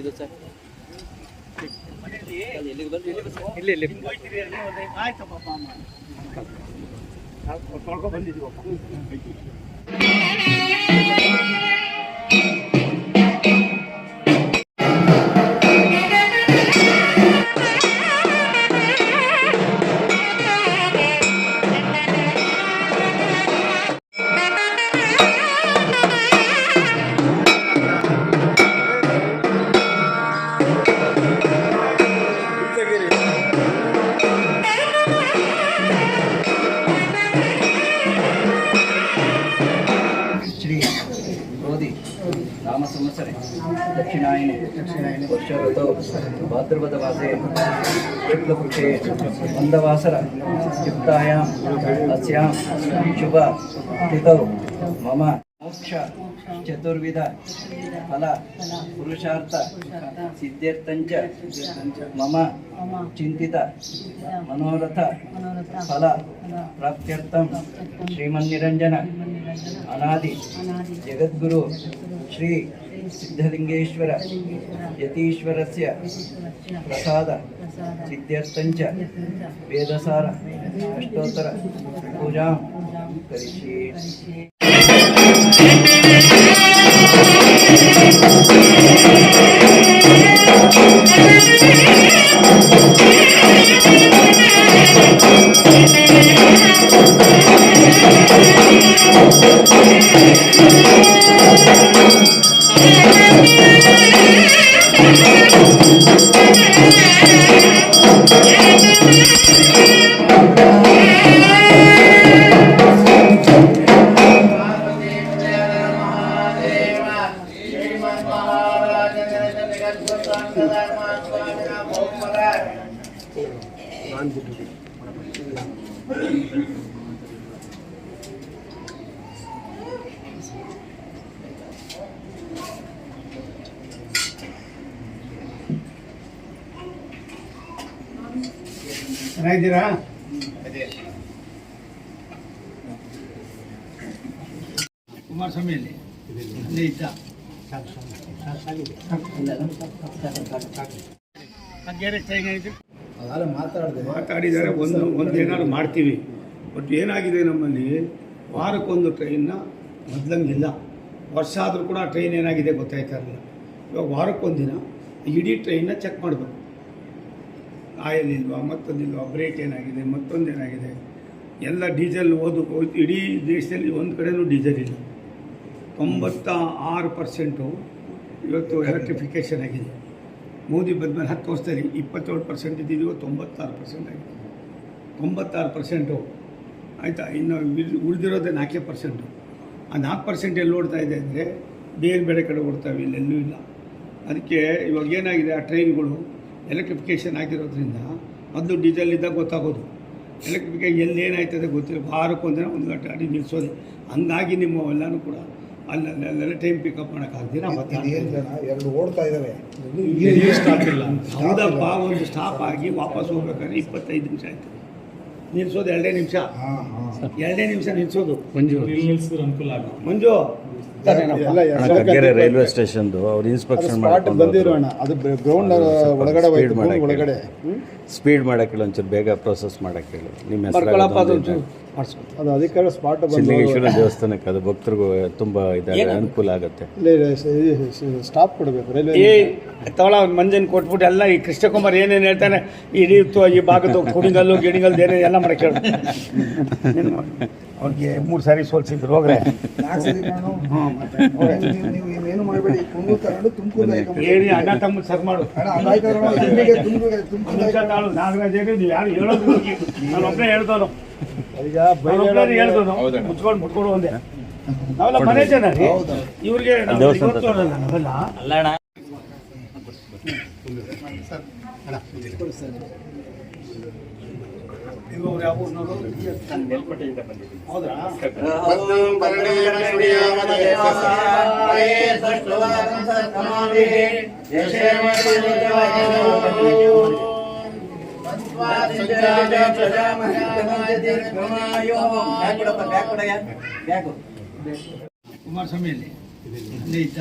ಇದು ಸರ್. ಎಲ್ಲಿಗೆ ಬಂದು ಇಲ್ಲಿ ಇಲ್ಲಿ ತೊಳ್ಕೊ ಬಂದಿದ್ದೀವಪ್ಪ. ನಾಮ ಸಂವತ್ಸರೆ ದಕ್ಷಿಣಾಯನೆ ದಕ್ಷಿಣಾಯನೆ ವರ್ಷ ಋತು ಭಾದ್ರಪದ ಮಾಸೆ ಶುಕ್ಲಪಕ್ಷೆ ಮಂದವಾಸರ ಯುಕ್ತಾಯಾಂ ಅಸ್ಯಾಂ ಶುಭ ತಿಥೌ ಮಮ, ಮೋಕ್ಷ, ಚತುರ್ವಿಧ, ಫಲ, ಪುರುಷಾರ್ಥ, ಸಿದ್ಧಾರ್ಥಂಚ, ಮಮ, ಚಿಂತಿತ, ಮನೋರಥ, ಫಲ, ಪ್ರಾಪ್ತ್ಯರ್ಥಂ, ಶ್ರೀಮನ್ನಿರಂಜನ, ಅನಾದಿ, ಜಗದ್ಗುರು, ಶ್ರೀ ಸಿದ್ಧಲಿಂಗೇಶ್ವರ, ಯತೀಶ್ವರಸ್ಯ, ಪ್ರಸಾದ, ಸಿದ್ಧಾರ್ಥಂಚ, ವೇದಸಾರ, ಅಷ್ಟೋತ್ತರ, ಪೂಜಾಂ, ಕರಿಷ್ಯೆ. Thank you. ಚೆನ್ನಾಗಿದ್ದೀರಾ ಕುಮಾರಸ್ವಾಮಿಯಲ್ಲಿ ಅಲ್ಲೇ ಇದ್ದ ಹಂಗೇನೆ ಟ್ರೈನ್ ಆಯಿತು ಮಾತಾಡಿದ್ದಾರೆ, ಒಂದು ಒಂದು ಏನಾದ್ರು ಮಾಡ್ತೀವಿ. ಬಟ್ ಏನಾಗಿದೆ ನಮ್ಮಲ್ಲಿ? ವಾರಕ್ಕೊಂದು ಟ್ರೈನ್ನ ಮೊದಲಂಗಿಲ್ಲ. ವರ್ಷ ಆದರೂ ಕೂಡ ಟ್ರೈನ್ ಏನಾಗಿದೆ ಗೊತ್ತಾಯ್ತಾ ಇರಲಿಲ್ಲ. ಇವಾಗ ವಾರಕ್ಕೊಂದಿನ ಇಡೀ ಟ್ರೈನ್ನ ಚೆಕ್ ಮಾಡಬೇಕು. ಆಯಲ್ ಇಲ್ವಾ ಮತ್ತೊಂದಿಲ್ವಾ ಬ್ರೇಕ್ ಏನಾಗಿದೆ, ಮತ್ತೊಂದು ಏನಾಗಿದೆ. ಎಲ್ಲ ಡೀಸೆಲ್ ಓದು ಹೋಯ್ತು ಇಡೀ ದೇಶದಲ್ಲಿ ಒಂದು ಕಡೆಯೂ ಡೀಸೆಲ್ ಇಲ್ಲ. ತೊಂಬತ್ತ ಆರು ಪರ್ಸೆಂಟು ಇವತ್ತು ಎಲೆಕ್ಟ್ರಿಫಿಕೇಷನ್ ಆಗಿದೆ. ಮೋದಿ ಬಂದಮೇಲೆ ಹತ್ತು ವರ್ಷದಲ್ಲಿ ಇಪ್ಪತ್ತೇಳು ಪರ್ಸೆಂಟ್ ಇದ್ದಿದ್ದು ತೊಂಬತ್ತಾರು ಪರ್ಸೆಂಟ್ ಆಗಿದೆ ತೊಂಬತ್ತಾರು ಪರ್ಸೆಂಟು ಆಯಿತಾ? ಇನ್ನು ಉಳ್- ಉಳಿದಿರೋದೇ ನಾಲ್ಕೇ ಪರ್ಸೆಂಟು ಆ ನಾಲ್ಕು ಪರ್ಸೆಂಟ್ ಎಲ್ಲಿ ಓಡ್ತಾ ಇದೆ ಅಂದರೆ ಬೇರೆ ಬೇರೆ ಕಡೆ ಓಡ್ತಾವೆ ಇಲ್ಲೆಲ್ಲೂ ಇಲ್ಲ. ಅದಕ್ಕೆ ಇವಾಗ ಏನಾಗಿದೆ? ಆ ಟ್ರೈನ್ಗಳು ಎಲೆಕ್ಟ್ರಿಫಿಕೇಷನ್ ಆಗಿರೋದ್ರಿಂದ ಮೊದಲು ಡೀಸೆಲ್ ಇದ್ದಾಗ ಗೊತ್ತಾಗೋದು. ಎಲೆಕ್ಟ್ರಿಫಿಕೇಷನ್ ಎಲ್ಲಿ ಏನಾಯ್ತದೆ ಗೊತ್ತಿಲ್ಲ. ವಾರಕ್ಕೊಂದಿನ ಒಂದು ಗಂಟೆ ಅಡಿ ನಿಲ್ಲಿಸೋದು ಹಂಗಾಗಿ ನಿಮ್ಮ ಎಲ್ಲನೂ ಕೂಡ ಅಲ್ಲೆಲ್ಲ ಟೈಮ್ ಪಿಕಪ್ ಮಾಡೋಕ್ಕಾಗ್ದಿರ ಮತ್ತೆ ಎರಡು ಓಡ್ತಾ ಇದಾವೆ. ಸ್ಟಾಪ್ ಇಲ್ಲ. ಹೌದಪ್ಪ ಒಂದು ಸ್ಟಾಪ್ ಆಗಿ ವಾಪಸ್ ಹೋಗ್ಬೇಕಾದ್ರೆ ಇಪ್ಪತ್ತೈದು ನಿಮಿಷ ಆಯ್ತು. ನಿಲ್ಸೋದು ಎರಡೇ ನಿಮಿಷ. ಹಾ ಹಾ. ಎರಡೇ ನಿಮಿಷ ನಿಲ್ಸೋದು. ಮಂಜು ನಿಲ್ಸಿದ್ರೆ ಅನುಕೂಲ ಆಗ ಅಣ್ಣ, ಕಗ್ಗೆರೆ ರೈಲ್ವೆ ಸ್ಟೇಷನ್ದು ಅವ್ರು ಇನ್ಸ್ಪೆಕ್ಷನ್ ಬಂದಿರೋಣ. ಅದು ಗ್ರೌಂಡ್ ಒಳಗಡೆ ಸ್ಪೀಡ್ ಮಾಡಕ್ಕೆ ಒಳಗಡೆ. ಸ್ಪೀಡ್ ಮಾಡಕ್ಕೆ ಹೇಳಿ ಒಂಚೂರು ಬೇಗ ಪ್ರೊಸೆಸ್ ಮಾಡಕ್ಕೆ ಹೇಳಿ. ನಿಮ್ಮ ಹೆಸರು ಅದು ಅಧಿಕಾರ ಸ್ಪಾಟ್ ಬಂದು ಸಿದ್ಧಲಿಂಗೇಶ್ವರ ದೇವಸ್ಥಾನಕ್ಕೆ ಅದು ಭಕ್ತರಿಗೂ ತುಂಬ ಇದಾಗ ಅನುಕೂಲ ಆಗುತ್ತೆ. ಸ್ಟಾಪ್ ಕೊಡಬೇಕು ರೈಲ್ವೆ ಏ ತಗೊಳ ಮಂಜನ್ ಕೊಟ್ಬಿಟ್ಟು ಎಲ್ಲ ಈ ಕೃಷ್ಣಕುಮಾರ್ ಏನೇನು ಹೇಳ್ತಾನೆ ಇಡೀ ಈ ಭಾಗದ ಕುಡಿಗಲ್ಲು ಗಿಡಿಗಲ್ ಏನೇ ಎಲ್ಲ ಮಾಡಕ್ಕೆ ಹೇಳು ಅವ್ರಿಗೆ ಮೂರು ಸಾರಿ ಸೋಲ್ಸಿದ್ರು ಹೋಗ್ರೆ. ನೀವು ಮಾಡಬೇಡಿ ಕುಂದು ತಗೊಂಡು ತುಮಕೂರು ಹೇಳಿ ಅಣ್ಣ. ತಮ್ಮ ಸರ್ ಮಾಡು ನಾಗರಾಜ್ ಯಾರು ಹೇಳೋದು ನಾನು ಒಬ್ಬನೇ ಹೇಳ್ದವನು ಈಗ ಮುಚ್ಕೊಂಡು ಮುಟ್ಕೊಂಡು ಒಂದೇ ನಾವೆಲ್ಲ ಮನೆ ಜನ ಇವ್ರಿಗೆ ಅಲ್ಲ ಅಣ್ಣ ಇವ್ರು ಯಾವ ಊರ್ನವ್ರು? ಹೌದಾ? ಕುಮಾರಸ್ವಾಮಿಯಲ್ಲಿ ಅಲ್ಲೇ ಇದ್ದ?